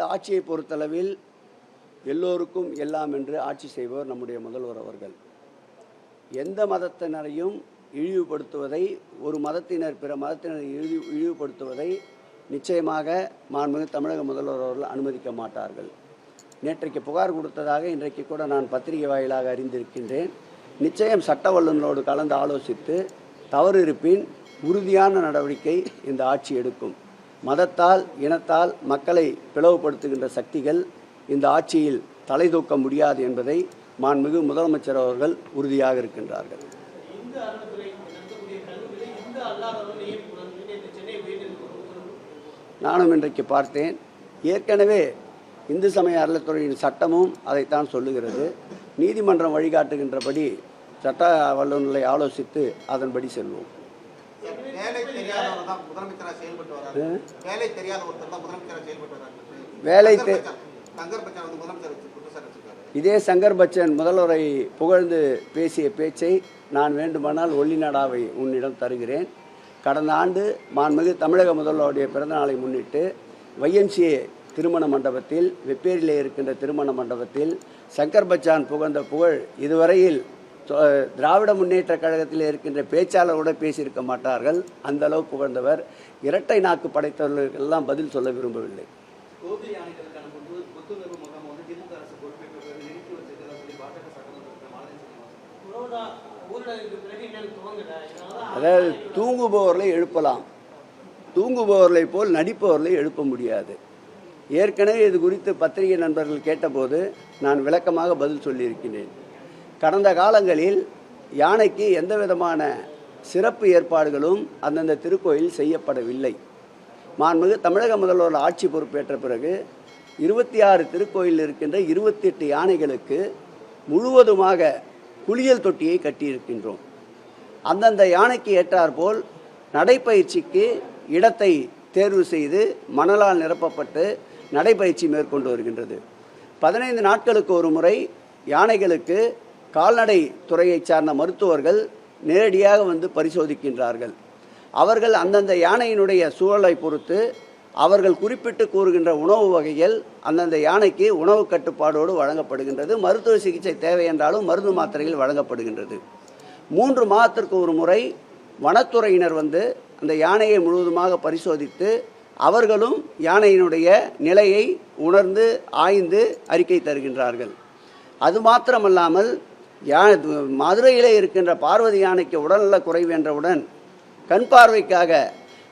இந்த ஆட்சியை பொறுத்தளவில் எல்லோருக்கும் எல்லாம் என்று ஆட்சி செய்பவர் நம்முடைய முதல்வர் அவர்கள். எந்த மதத்தினரையும் இழிவுபடுத்துவதை ஒரு மதத்தினர் பிற மதத்தினரை இழிவு இழிவுபடுத்துவதை நிச்சயமாக மாண்புமிகு தமிழக முதல்வர் அவர்கள் அனுமதிக்க மாட்டார்கள். நேற்றைக்கு புகார் கொடுத்ததாக இன்றைக்கு கூட நான் பத்திரிகை வாயிலாக அறிந்திருக்கின்றேன். நிச்சயம் சட்ட வல்லுநரோடு கலந்து ஆலோசித்து தவறு இருப்பின் உறுதியான நடவடிக்கை இந்த ஆட்சி எடுக்கும். மதத்தால் இனத்தால் மக்களை பிளவுபடுத்துகின்ற சக்திகள் இந்த ஆட்சியில் தலை தூக்க முடியாது என்பதை மாண்புமிகு முதலமைச்சர் அவர்கள் உறுதியாக இருக்கின்றார்கள். நானும் இன்றைக்கு பார்த்தேன். ஏற்கனவே இந்து சமய அறநிலைத்துறையின் சட்டமும் அதைத்தான் சொல்லுகிறது. நீதிமன்றம் வழிகாட்டுகின்றபடி சட்ட வல்லுநர்களை ஆலோசித்து அதன்படி செல்வோம். வேலை இதே சங்கர் பச்சன் முதல்வரை புகழ்ந்து பேசிய பேச்சை நான் வேண்டுமானால் ஒல்லிநாடாவை உன்னிடம் தருகிறேன். கடந்த ஆண்டு மாண்புமிகு தமிழக முதல்வருடைய பிறந்தநாளை முன்னிட்டு வைஎம்சிஏ திருமண மண்டபத்தில் வெப்பேரியிலே இருக்கின்ற திருமண மண்டபத்தில் சங்கர் பச்சான் புகழ்ந்த புகழ் இதுவரையில் திராவிட முன்னேற்ற கழகத்தில் இருக்கின்ற பேச்சாளர் கூட பேசியிருக்க மாட்டார்கள். அந்த அளவு புகழ்ந்தவர். இரட்டை நாக்கு படைத்தவர்களுக்கெல்லாம் பதில் சொல்ல விரும்பவில்லை. அதாவது தூங்குபவர்களை எழுப்பலாம். தூங்குபவர்களை போல் நடிப்பவர்களை எழுப்ப முடியாது. ஏற்கனவே இது குறித்து பத்திரிகை நண்பர்கள் கேட்டபோது நான் விளக்கமாக பதில் சொல்லியிருக்கிறேன். கடந்த காலங்களில் யானைக்கு எந்த விதமான சிறப்பு ஏற்பாடுகளும் அந்தந்த திருக்கோயில் செய்யப்படவில்லை. மாண்புமிகு தமிழக முதல்வர் ஆட்சி பொறுப்பேற்ற பிறகு இருபத்தி ஆறு திருக்கோயில் இருக்கின்ற இருபத்தி எட்டு யானைகளுக்கு முழுவதுமாக குளியல் தொட்டியை கட்டியிருக்கின்றோம். அந்தந்த யானைக்கு ஏற்றாற்போல் நடைப்பயிற்சிக்கு இடத்தை தேர்வு செய்து மணலால் நிரப்பப்பட்டு நடைப்பயிற்சி மேற்கொண்டு வருகின்றது. பதினைந்து நாட்களுக்கு ஒரு முறை யானைகளுக்கு கால்நடை துறையைச் சார்ந்த மருத்துவர்கள் நேரடியாக வந்து பரிசோதிக்கின்றார்கள். அவர்கள் அந்தந்த யானையினுடைய சூழலை பொறுத்து அவர்கள் குறிப்பிட்டு கூறுகின்ற உணவு வகைகள் அந்தந்த யானைக்கு உணவு கட்டுப்பாடோடு வழங்கப்படுகின்றது. மருத்துவ சிகிச்சை தேவை என்றாலும் மருந்து மாத்திரைகள் வழங்கப்படுகின்றது. மூன்று மாதத்திற்கு ஒரு முறை வனத்துறையினர் வந்து அந்த யானையை முழுவதுமாக பரிசோதித்து அவர்களும் யானையினுடைய நிலையை உணர்ந்து ஆய்ந்து அறிக்கை தருகின்றார்கள். அது மாத்திரமல்லாமல் யா மதுரையிலே இருக்கின்ற பார்வதி யானைக்கு உடல்நல குறைவு என்றவுடன் கண் பார்வைக்காக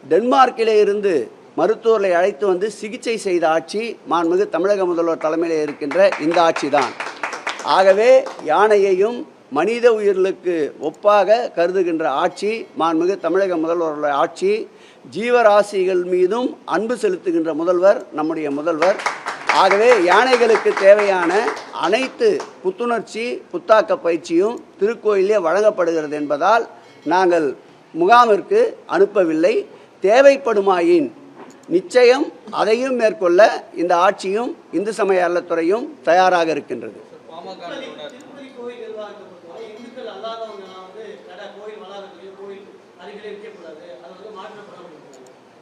டென்மார்க்கிலே இருந்து மருத்துவர்களை அழைத்து வந்து சிகிச்சை செய்த ஆட்சி மாண்புமிகு தமிழக முதல்வர் தலைமையில் இருக்கின்ற இந்த ஆட்சி தான் ஆகவே யானையையும் மனித உயிர்களுக்கு ஒப்பாக கருதுகின்ற ஆட்சி மாண்புமிகு தமிழக முதல்வருடைய ஆட்சி ஜீவராசிகள் மீதும் அன்பு செலுத்துகின்ற முதல்வர் நம்முடைய முதல்வர் ஆகவே யானைகளுக்கு தேவையான அனைத்து புத்துணர்ச்சி புத்தாக்க பயிற்சியும் திருக்கோயிலே வழங்கப்படுகிறது என்பதால் நாங்கள் முகாமிற்கு அனுப்பவில்லை. தேவைப்படுமாயின் நிச்சயம் அதையும் மேற்கொள்ள இந்த ஆட்சியும் இந்து சமய அறத்துறையும் தயாராக இருக்கின்றது.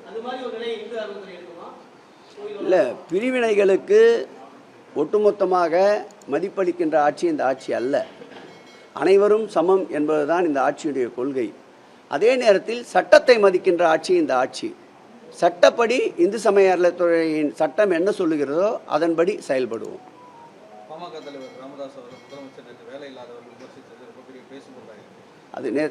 அது மாதிரி ஒரு நிலை இந்து அறநிலைத்துறை இருக்குமா? இல்லை பிரிவினைகளுக்கு ஒட்டுமொத்தமாக மதிப்பளிக்கின்ற ஆட்சி இந்த ஆட்சி அல்ல. அனைவரும் சமம் என்பதுதான் இந்த ஆட்சியுடைய கொள்கை. அதே நேரத்தில் சட்டத்தை மதிக்கின்ற ஆட்சி இந்த ஆட்சி. சட்டப்படி இந்து சமய அறநிலையத்துறையின் சட்டம் என்ன சொல்லுகிறதோ அதன்படி செயல்படுவோம். அது நே.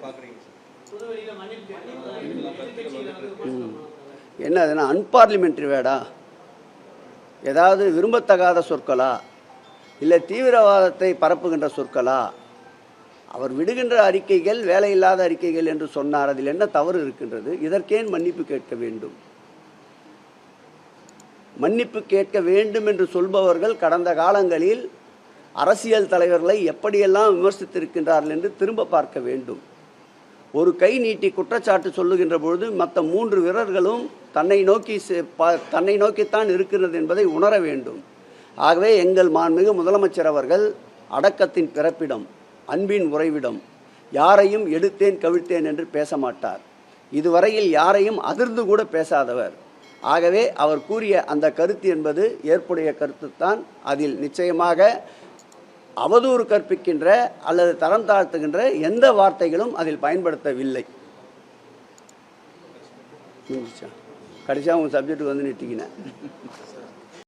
என்ன அதுனா அன்பார்லிமெண்ட்ரி வேடா? ஏதாவது விரும்பத்தகாத சொற்களா? இல்லை தீவிரவாதத்தை பரப்புகின்ற சொற்களா? அவர் விடுகின்ற அறிக்கைகள் வேலையில்லாத அறிக்கைகள் என்று சொன்னார். அதில் என்ன தவறு இருக்கின்றது? இதற்கேன் மன்னிப்பு கேட்க வேண்டும். மன்னிப்பு கேட்க வேண்டும் என்று சொல்பவர்கள் கடந்த காலங்களில் அரசியல் தலைவர்களை எப்படியெல்லாம் விமர்சித்திருக்கின்றார்கள் என்று திரும்ப பார்க்க வேண்டும். ஒரு கை நீட்டி குற்றச்சாட்டு சொல்லுகின்ற பொழுது மற்ற மூன்று வீரர்களும் தன்னை நோக்கி செ- தன்னை நோக்கித்தான் இருக்கிறது என்பதை உணர வேண்டும். ஆகவே எங்கள் மாண்புமிகு முதலமைச்சர் அவர்கள் அடக்கத்தின் பிறப்பிடம் அன்பின் உறைவிடம் யாரையும் எடுத்தேன் கவிழ்த்தேன் என்று பேச மாட்டார். இதுவரையில் யாரையும் அதிர்ந்து கூட பேசாதவர். ஆகவே அவர் கூறிய அந்த கருத்து என்பது ஏற்புடைய கருத்து தான் அதில் நிச்சயமாக அவதூறு கற்பிக்கின்ற அல்லது தரம் தாழ்த்துகின்ற எந்த வார்த்தைகளும் அதில் பயன்படுத்தவில்லை. கடைசியாக உங்கள் சப்ஜெக்ட்டுக்கு வந்து நிறுத்திக்கினேன்